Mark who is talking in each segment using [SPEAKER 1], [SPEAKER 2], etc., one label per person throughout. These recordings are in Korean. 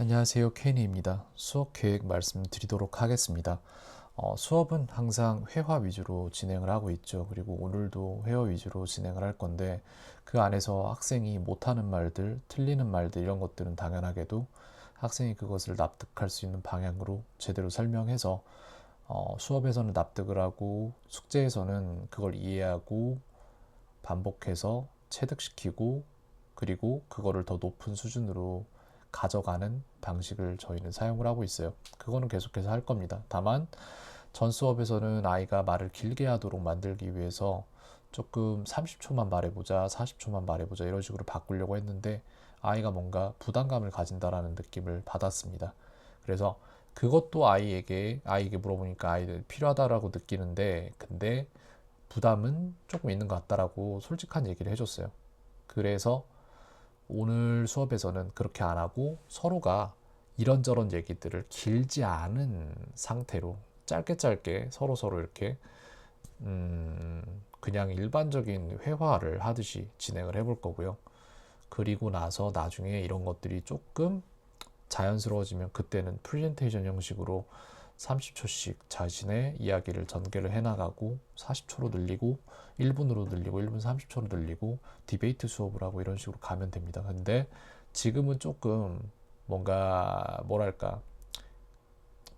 [SPEAKER 1] 안녕하세요. 케니입니다. 수업 계획 말씀드리도록 하겠습니다. 어, 수업은 항상 회화 위주로 진행을 하고 있죠. 그리고 오늘도 회화 위주로 진행을 할 건데 그 안에서 학생이 못하는 말들, 틀리는 말들 이런 것들은 당연하게도 학생이 그것을 납득할 수 있는 방향으로 제대로 설명해서 어, 수업에서는 납득을 하고 숙제에서는 그걸 이해하고 반복해서 체득시키고 그리고 그거를 더 높은 수준으로 가져가는 방식을 저희는 사용을 하고 있어요. 그거는 계속해서 할 겁니다. 다만 전 수업에서는 아이가 말을 길게 하도록 만들기 위해서 조금 30초만 말해보자, 40초만 말해보자 이런 식으로 바꾸려고 했는데 아이가 뭔가 부담감을 가진다라는 느낌을 받았습니다. 그래서 그것도 아이에게 아이에게 물어보니까 아이들 필요하다라고 느끼는데 근데 부담은 조금 있는 것 같다라고 솔직한 얘기를 해줬어요. 그래서 오늘 수업에서는 그렇게 안 하고 서로가 이런저런 얘기들을 길지 않은 상태로 짧게 짧게 서로 서로 이렇게 음 그냥 일반적인 회화를 하듯이 진행을 해볼 거고요. 그리고 나서 나중에 이런 것들이 조금 자연스러워지면 그때는 프레젠테이션 형식으로 30초씩 자신의 이야기를 전개를 해나가고 40초로 늘리고 1분으로 늘리고 1분 30초로 늘리고 디베이트 수업을 하고 이런 식으로 가면 됩니다. 근데 지금은 조금 뭔가 뭐랄까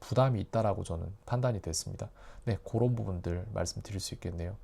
[SPEAKER 1] 부담이 있다라고 저는 판단이 됐습니다. 네, 그런 부분들 말씀드릴 수 있겠네요.